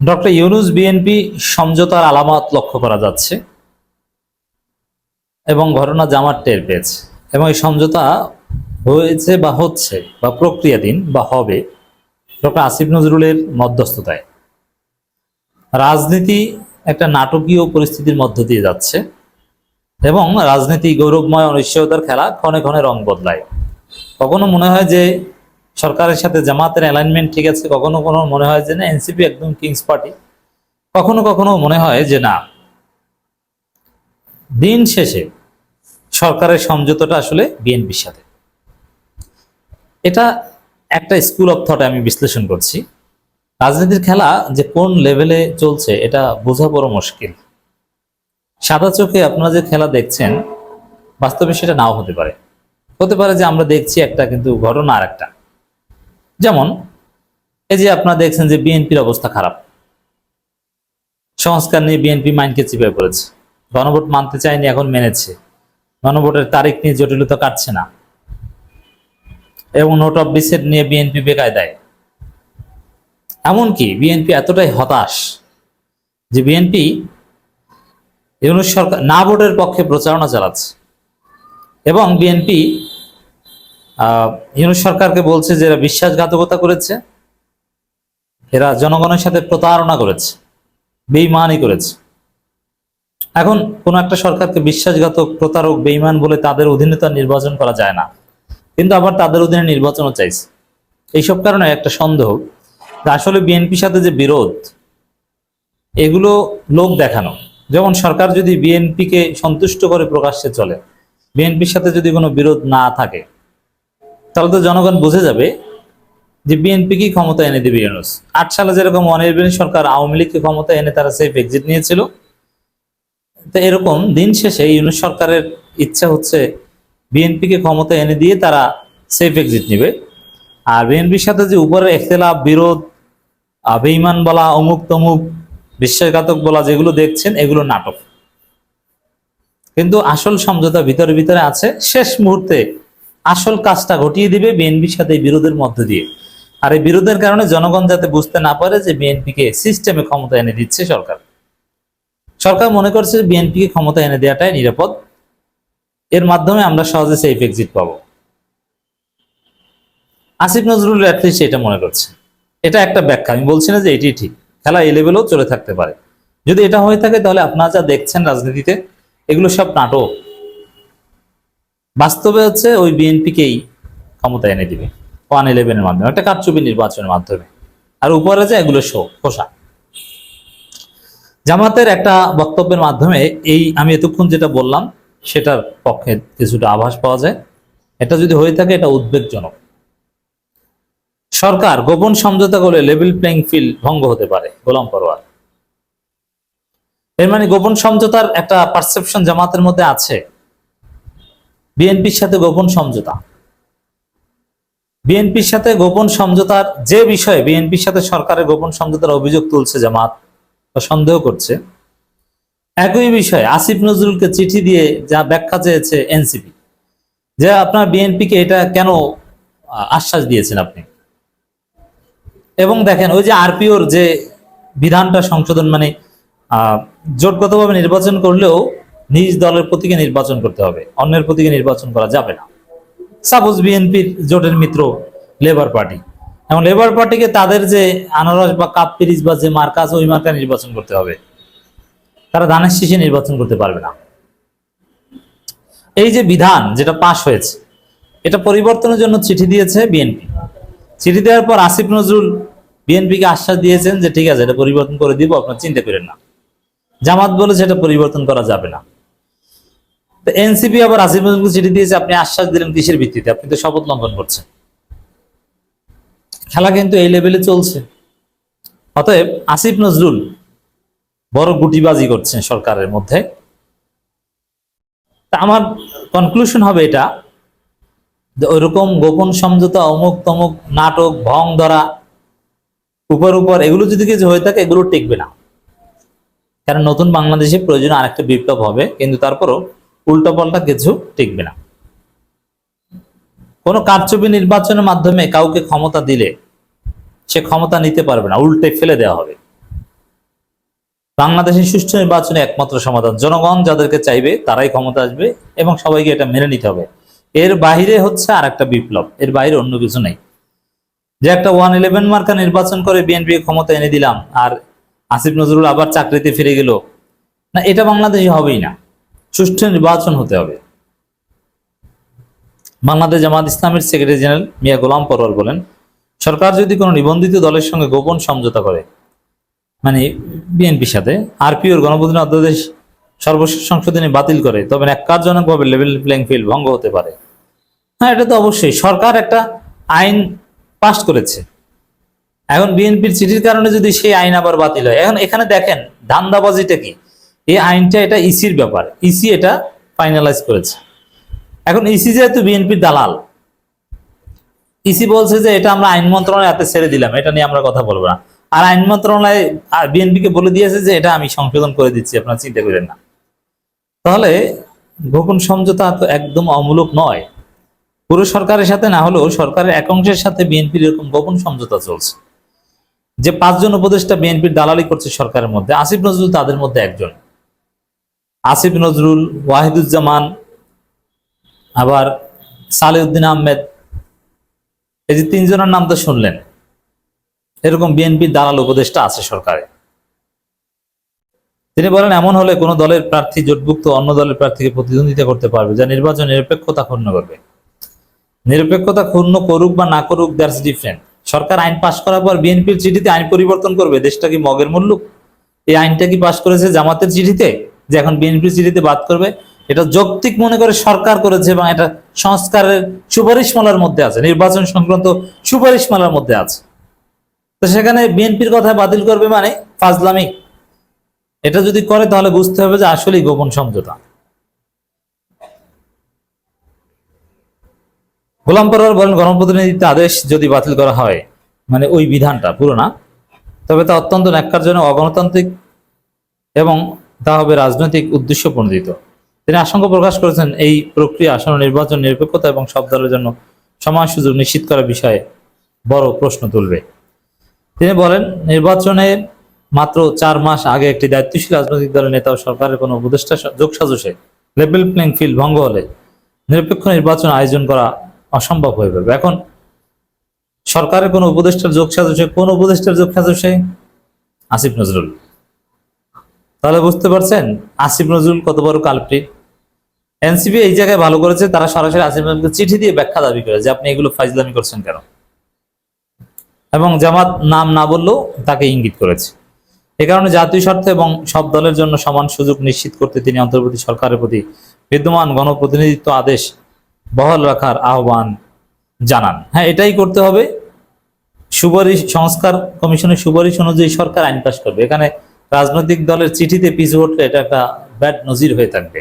Doctor Yunus BNP সমঝোতার আলামত লক্ষ্য করা যাচ্ছে এবং ঘটনা জামার টের পেয়েছে এবং এই সমঝোতা হয়েছে বা হচ্ছে বা প্রক্রিয়াধীন বা হবে ডক্টর আসিফ নজরুলের মধ্যস্থতায়। রাজনীতি একটা নাটকীয় পরিস্থিতির মধ্য দিয়ে যাচ্ছে এবং রাজনীতি গৌরবময় অনিশ্চয়তার খেলা ক্ষণে ক্ষণে রং বদলায়। কখনো মনে হয় যে সরকারের সাথে জামাতের অ্যালাইনমেন্ট ঠিক আছে, কখনো কখনো মনে হয় যে না এনসিপি একদম কিংস পার্টি কখনো কখনো মনে হয় যে না। দিন শেষে সরকারের সমঝোতাটা আসলে বিএনপির সাথে। এটা একটা স্কুল অফ থটে আমি বিশ্লেষণ করছি। রাজনীতির খেলা যে কোন লেভেলে চলছে, এটা বোঝা বড় মুশকিল। সাদা চোখে আপনারা যে খেলা দেখছেন, বাস্তবে সেটা নাও হতে পারে। হতে পারে যে আমরা দেখছি একটা কিন্তু ঘটনা আর একটা। যেমন, এই যে আপনারা দেখছেন যে বিএনপির অবস্থা খারাপ। সংস্কার নিয়ে বিএনপি মাইন্ডকে চিপে পড়েছে। গণভোট মানতে চায়নি, এখন মেনেছে। গণভোটের তারিখ নিয়ে জটিলতা কাটছে না। এবং নোট অফ ডিসেট নিয়ে বিএনপি বেকায় দেয় এমনকি বিএনপি এতটাই হতাশ যে বিএনপি ইউনুস সরকার না ভোটের পক্ষে প্রচারণা চালাচ্ছে। এবং বিএনপি ইউনুস সরকারকে বলছে যে এরা বিশ্বাসঘাতকতা করেছে, এরা জনগণের সাথে প্রতারণা করেছে, বেইমানি করেছে। এখন কোন একটা সরকারকে বিশ্বাসঘাতক, প্রতারক, বেইমান বলে তাদের অধীনে তো নির্বাচন করা যায় না। কিন্তু আবার তাদের অধীনে নির্বাচনও চাইছে। এইসব কারণে একটা সন্দেহ আসলে বিএনপির সাথে যে বিরোধ, এগুলো লোক দেখানো। যেমন সরকার যদি বিএনপিকে সন্তুষ্ট করে প্রকাশ্যে চলে, বিএনপির সাথে যদি কোনো বিরোধ না থাকে তাহলে তো জনগণ বুঝে যাবে যে বিএনপি কি ক্ষমতা এনে দেবে ইউনুস। আট সালে যেরকম অনির্বাণী সরকার আওয়ামী লীগকে ক্ষমতা এনে তারা সেফ এক্সিট নিয়েছিল তো এরকম দিন শেষে ইউনুস সরকারের ইচ্ছা হচ্ছে বিএনপিকে ক্ষমতা এনে দিয়ে তারা সেফ এক্সিট নেবে। আর বিএনপির সাথে যে উপরে এখতলাফ বিরোধ আহ, বেঈমান বলা অমুক তমুক বিশ্বাসঘাতক বলা যেগুলো দেখছেন এগুলো নাটক। কিন্তু আসল সমঝোতা ভিতরে ভিতরে আছে। শেষ মুহূর্তে আসল কাজটা ঘটিয়ে দিবে বিএনপির সাথে বিরোধের মধ্য দিয়ে। আর এই বিরোধের কারণে জনগণ যাতে বুঝতে না পারে যে বিএনপিকে সিস্টেমে ক্ষমতা এনে দিচ্ছে সরকার। সরকার মনে করছে বিএনপিকে ক্ষমতা এনে দেওয়াটাই নিরাপদ। এর মাধ্যমে আমরা সহজে সেফ এক্সিট পাবো। আসিফ নজরুল অ্যাটলিস্ট এটা মনে করছে। এটা একটা ব্যাখ্যা, আমি বলছি না যে এটি ঠিক। খেলা এই লেভেলেও চলে থাকতে পারে। যদি এটা হয়ে থাকে তাহলে আপনারা যা দেখছেন রাজনীতিতে, এগুলো সব নাটক। বাস্তবে হচ্ছে ওই বিএনপিকেই ক্ষমতা এনে দিবে। ওয়ান ইলেভেনের মাধ্যমে, একটা কারচুপি নির্বাচনের মাধ্যমে। আর উপরে যে এগুলো শো খোসা। জামাতের একটা বক্তব্যের মাধ্যমে এই আমি এতক্ষণ যেটা বললাম, সেটার পক্ষে কিছুটা আভাস পাওয়া যায়। এটা যদি হয়ে থাকে, এটা উদ্বেগজনক। সরকার গোপন সমঝোতা করলে লেভেল প্লেইং ফিল্ড ভঙ্গ হতে পারে, গোলাম পরোয়ার। এর মানে গোপন সমঝোতার একটা পারসেপশন জামাতের মধ্যে আছে। বিএনপির সাথে গোপন সমঝোতা। বিএনপির সাথে গোপন সমঝোতার যে বিষয়ে বিএনপির সাথে সরকারের গোপন সমঝোতার অভিযোগ তুলছে জামাত বা সন্দেহ করছে। একই বিষয়ে আসিফ নজরুলকে চিঠি দিয়ে যা ব্যাখ্যা চেয়েছে এনসিপি, যে আপনার বিএনপিকে এটা কেন আশ্বাস দিয়েছেন আপনি? এবং দেখেন, ওই যে আরপিওর যে বিধানটা সংশোধন মানে জোটগতভাবে নির্বাচন করলেও নিজ দলের প্রতীকে নির্বাচন করতে হবে, অন্যের প্রতীকে নির্বাচন করা যাবে না। সাপোজ বিএনপির জোটের মিত্র লেবার পার্টি এবং লেবার পার্টিকে তাদের যে আনারস বা কাপ পিরিজ বা যে মার্কা আছে, ওই মার্কা নির্বাচন করতে হবে। তারা ধানের শীষে নির্বাচন করতে পারবে না। এই যে বিধান যেটা পাশ হয়েছে, এটা পরিবর্তনের জন্য চিঠি দিয়েছে বিএনপি। চিঠি দেওয়ার পর আসিফ নজরুল বিএনপিকে আশ্বাস দিয়েছেন যে ঠিক আছে, এটা পরিবর্তন করে দিব, আপনার চিন্তা করেন না। জামাত বলেছে এটা পরিবর্তন করা যাবে না। এনসিপি আবার আসিফ নজরুলকে চিঠি দিয়েছে, আপনি আশ্বাস দিলেন কিসের ভিত্তিতে? আপনি তো শপথ লঙ্ঘন করছেন। খেলা কিন্তু এই লেভেলে চলছে। অতএব আসিফ নজরুল বড় গুটিবাজি করছেন সরকারের মধ্যে। তা আমার কনক্লুশন হবে এটা, যে ওইরকম গোপন সমঝোতা, অমুক তমুক নাটক, ভং ধরা, উপর উপর, এগুলো যদি কিছু হয়ে থাকে, এগুলো টিকবে না। কারণ নতুন বাংলাদেশে প্রয়োজন আরেকটা বিপ্লব হবে, কিন্তু তারপরও উল্টো পাল্টা কিছু টিকবে না। কোনো কারচুপি নির্বাচনের মাধ্যমে কাউকে ক্ষমতা দিলে সে ক্ষমতা নিতে পারবে না, উল্টে ফেলে দেওয়া হবে। বাংলাদেশের সুষ্ঠু নির্বাচনে একমাত্র সমাধান, জনগণ যাদেরকে চাইবে তারাই ক্ষমতা আসবে এবং সবাইকে এটা মেনে নিতে হবে। এর বাইরে হচ্ছে আর একটা বিপ্লব, এর বাইরে অন্য কিছু নেই। যে একটা ওয়ান ইলেভেন মার্কা নির্বাচন করে বিএনপি ক্ষমতা এনে দিলাম আর আসিফ নজরুল আবার চাকরিতে ফিরে গেল, না, এটা বাংলাদেশে হবেই না। সুষ্ঠু নির্বাচন হতে হবে। বাংলাদেশ জামাত ইসলামের সেক্রেটারি জেনারেল মিয়া গোলাম পরওয়ার বলেন, সরকার যদি কোনো নিবন্ধিত দলের সঙ্গে গোপন সমঝোতা করে মানে বিএনপির সাথে, আরপিওর গণপ্রতিনিধি অধ্যাদেশ সর্বশেষ সংশোধনী বাতিল করে, তবে ন্যাক্কারজনকভাবে লেভেল প্লেইং ফিল্ড ভঙ্গ হতে পারে। হ্যাঁ এটা তো অবশ্যই, সরকার একটা আইন পাস করেছে। এখন বিএনপির চিঠির কারণে যদি সেই আইন আবার বাতিল হয়, এখন এখানে দেখেন, ধান্দাবাজিটা কি? এই আইনটা এটা ইসির ব্যাপার। ইসি এটা ফাইনালাইজ করেছে। এখন ইসি যেহেতু বিএনপির দালাল ইসি বলছে যে এটা আমরা আইন মন্ত্রণালয় হাতে ছেড়ে দিলাম, এটা নিয়ে আমরা কথা বলব না। আর আইন মন্ত্রণালয় বিএনপিকে বলে দিয়েছে যে এটা আমি সংশোধন করে দিচ্ছি, আপনারা চিন্তা করেন না। তাহলে গোপন সমঝোতা তো একদম অমূলক নয়। পুরো সরকারের সাথে না হলেও সরকারের একাংশের সাথে বিএনপির এরকম গোপন সমঝোতা চলছে। যে পাঁচজন উপদেষ্টা বিএনপির দালালি করছে সরকারের মধ্যে, আসিফ নজরুল তাদের মধ্যে একজন। আসিফ নজরুল, ওয়াহিদুজ্জামান, আবার সালেউদ্দিন আহমেদ। এই যে তিনজনের নাম তো শুনলেন। এরকম বিএনপির দালাল উপদেষ্টা আছে সরকারে। তিনি বলেন, এমন হলে কোনো দলের প্রার্থী জোটভুক্ত অন্য দলের প্রার্থীকে প্রতিদ্বন্দ্বিতা করতে পারবে, যা নির্বাচন নিরপেক্ষতা ক্ষুণ্ণ করবে। নিরপেক্ষতা ক্ষুণ্ণ করুক বা না করুক, দ্যাটস ডিফারেন্ট। সরকার আইন পাশ করার পর বিএনপির চিঠিতে আইন পরিবর্তন করবে। দেশটা কি মগের মুল্লুক? এই আইনটা কি পাশ করেছে জামাতের চিঠিতে? যে এখন বিএনপির চিঠিতে বাদ করবে, এটা যৌক্তিক মনে করে সরকার করেছে এবং এটা সংস্কারের সুপারিশমালার মধ্যে আছে, নির্বাচন সংক্রান্ত সুপারিশমালার মধ্যে আছে। তো সেখানে বিএনপির কথা বাতিল করবে মানে ফাজলামি। এটা যদি করে তাহলে বুঝতে হবে যে আসলেই গোপন সমঝোতা। গোলাম বলেন গণপ্রতিনিধিত্ব আদেশ যদি বাতিল করা হয় মানে ওই বিধানটা, পুরো না। তবে তা অত্যন্ত ন্যাক্কারজনক, অগণতান্ত্রিক এবং তা হবে রাজনৈতিক উদ্দেশ্য প্রণোদিত। তিনি আশঙ্কা প্রকাশ করেছেন এই প্রক্রিয়া আসন্ন নির্বাচন নিরপেক্ষতা এবং সব দলের জন্য সমান সুযোগ নিশ্চিত করার বিষয়ে বড় প্রশ্ন তুলবে। তিনি বলেন নির্বাচনের মাত্র চার মাস আগে একটি দায়িত্বশীল রাজনৈতিক দলের নেতা ও সরকারের কোনো উপদেষ্টা যোগ সাজসে লেভেল প্লেইং ফিল্ড ভঙ্গ হলে নিরপেক্ষ নির্বাচন আয়োজন করা অসম্ভব হয়ে পড়বে। এখন সরকারের কোনো উপদেষ্টার যোগ সাজসে, কোন উপদেষ্টার যোগ সাজসে? আসিফ নজরুল। তাহলে বুঝতে পারছেন? আসিফ নজরুল কত বড় কালপ্রিট এনসিপি এই জায়গায় ভালো করেছে, তারা সরাসরি আসিফ নজরুলকে চিঠি দিয়ে ব্যাখ্যা দাবি করে যে আপনি এগুলো ফাইজলামি করছেন কেন? এবং জামাত নাম না বললেও তাকে ইঙ্গিত করেছে। এ কারণে জাতীয় স্বার্থ এবং সব দলের জন্য সমান সুযোগ নিশ্চিত করতে তিনি অন্তর্বর্তী সরকারের প্রতি বিদ্যমান গণপ্রতিনিধিত্ব আদেশ বহাল রাখার আহ্বান জানান। হ্যাঁ এটাই করতে হবে। সুপারিশ সংস্কার কমিশনের সুপারিশ অনুযায়ী সরকার আইন পাশ করবে। এখানে রাজনৈতিক দলের চিঠিতে পিছু হটলে এটা একটা ব্যাড নজির হয়ে থাকবে।